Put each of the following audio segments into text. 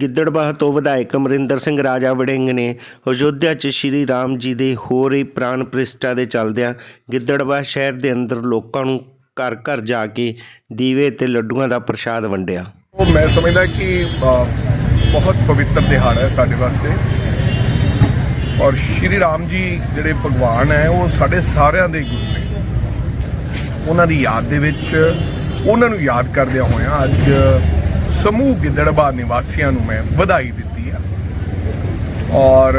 ਗਿੱਦੜਬਾਹ ਤੋਂ ਵਿਧਾਇਕ ਅਮਰਿੰਦਰ ਸਿੰਘ ਰਾਜਾ ਵੜਿੰਗ ਨੇ ਅਯੋਧਿਆ 'ਚ ਸ਼੍ਰੀ ਰਾਮ ਜੀ ਦੇ ਹੋ ਰਹੀ ਪ੍ਰਾਣ ਪ੍ਰਤਿਸ਼ਠਾ ਦੇ ਚੱਲਦਿਆਂ ਗਿੱਦੜਬਾਹ ਸ਼ਹਿਰ ਦੇ ਅੰਦਰ ਲੋਕਾਂ ਨੂੰ ਘਰ ਘਰ ਜਾ ਕੇ ਦੀਵੇ ਤੇ ਲੱਡੂਆਂ ਦਾ ਪ੍ਰਸ਼ਾਦ ਵੰਡਿਆ। ਉਹ ਮੈਂ ਸਮਝਦਾ ਕਿ ਅ, ਬਹੁਤ ਪਵਿੱਤਰ ਦਿਹਾੜਾ ਹੈ ਸਾਡੇ ਵਾਸਤੇ। ਔਰ ਸ਼੍ਰੀ ਰਾਮ ਜੀ ਜਿਹੜੇ ਭਗਵਾਨ ਹੈ ਉਹ ਸਾਡੇ ਸਾਰਿਆਂ ਦੇ ਗੁਰੂ ਨੇ। ਉਹਨਾਂ ਦੀ ਯਾਦ ਦੇ ਵਿੱਚ ਉਹਨਾਂ ਨੂੰ ਯਾਦ ਕਰਦਿਆਂ ਹੋਇਆਂ ਅੱਜ ਸਮੂਹ ਗਿੱਦੜਬਾ ਨਿਵਾਸੀਆਂ ਨੂੰ ਮੈਂ ਵਧਾਈ ਦਿੱਤੀ ਆ ਔਰ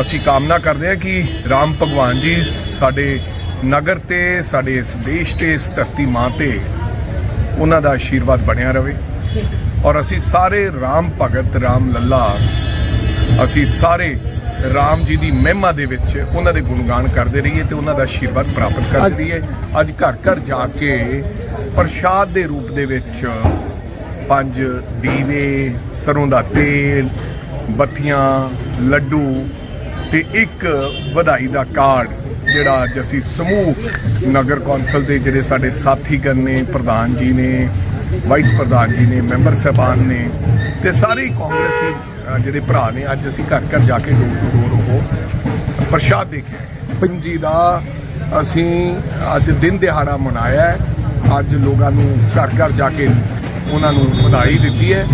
ਅਸੀਂ ਕਾਮਨਾ ਕਰਦੇ ਹਾਂ ਕਿ ਰਾਮ ਭਗਵਾਨ ਜੀ ਸਾਡੇ ਨਗਰ ਤੇ, ਸਾਡੇ ਇਸ ਦੇਸ਼ ਤੇ, ਇਸ ਧਰਤੀ ਮਾਂ ਤੇ ਉਹਨਾਂ ਦਾ ਆਸ਼ੀਰਵਾਦ ਬਣਿਆ ਰਹੇ। ਔਰ ਅਸੀਂ ਸਾਰੇ ਰਾਮ ਭਗਤ, ਰਾਮ ਲੱਲਾ, ਅਸੀਂ ਸਾਰੇ ਰਾਮ ਜੀ ਦੀ ਮਹਿਮਾ ਦੇ ਵਿੱਚ ਉਹਨਾਂ ਦੇ ਗੁਣਗਾਨ ਕਰਦੇ ਰਹੀਏ ਤੇ ਉਹਨਾਂ ਦਾ ਆਸ਼ੀਰਵਾਦ ਪ੍ਰਾਪਤ ਕਰਦੇ ਰਹੀਏ। ਅੱਜ ਘਰ ਘਰ ਜਾ ਕੇ ਪ੍ਰਸ਼ਾਦ ਦੇ ਰੂਪ ਦੇ ਵਿੱਚ ਪੰਜ, ਦੀਵੇ, ਸਰੋਂ ਦਾ ਤੇਲ ਬੱਤੀਆਂ ਲੱਡੂ ਤੇ ਇੱਕ ਵਧਾਈ ਦਾ ਕਾਰਡ, ਜਿਹੜਾ ਅੱਜ ਅਸੀਂ ਸਮੂਹ ਨਗਰ ਕੌਂਸਲ ਦੇ ਜਿਹੜੇ ਸਾਡੇ ਸਾਥੀਗਣ ਨੇ, ਪ੍ਰਧਾਨ ਜੀ ਨੇ, ਵਾਈਸ ਪ੍ਰਧਾਨ ਜੀ ਨੇ, ਮੈਂਬਰ ਸਾਹਿਬਾਨ ਨੇ ਤੇ ਸਾਰੇ ਹੀ ਕਾਂਗਰਸੀ ਜਿਹੜੇ ਭਰਾ ਨੇ, ਅੱਜ ਅਸੀਂ ਘਰ ਘਰ ਜਾ ਕੇ ਡੋਰ ਟੂ ਡੋਰ ਉਹ ਪ੍ਰਸ਼ਾਦ ਦੇ ਕੇ ਆਏ। ਦਾ ਅਸੀਂ ਅੱਜ ਦਿਨ ਦਿਹਾੜਾ ਮਨਾਇਆ ਅੱਜ ਲੋਕਾਂ ਨੂੰ ਘਰ ਘਰ ਜਾ ਕੇ ਉਹਨਾਂ ਨੂੰ ਵਧਾਈ ਦਿੱਤੀ ਹੈ।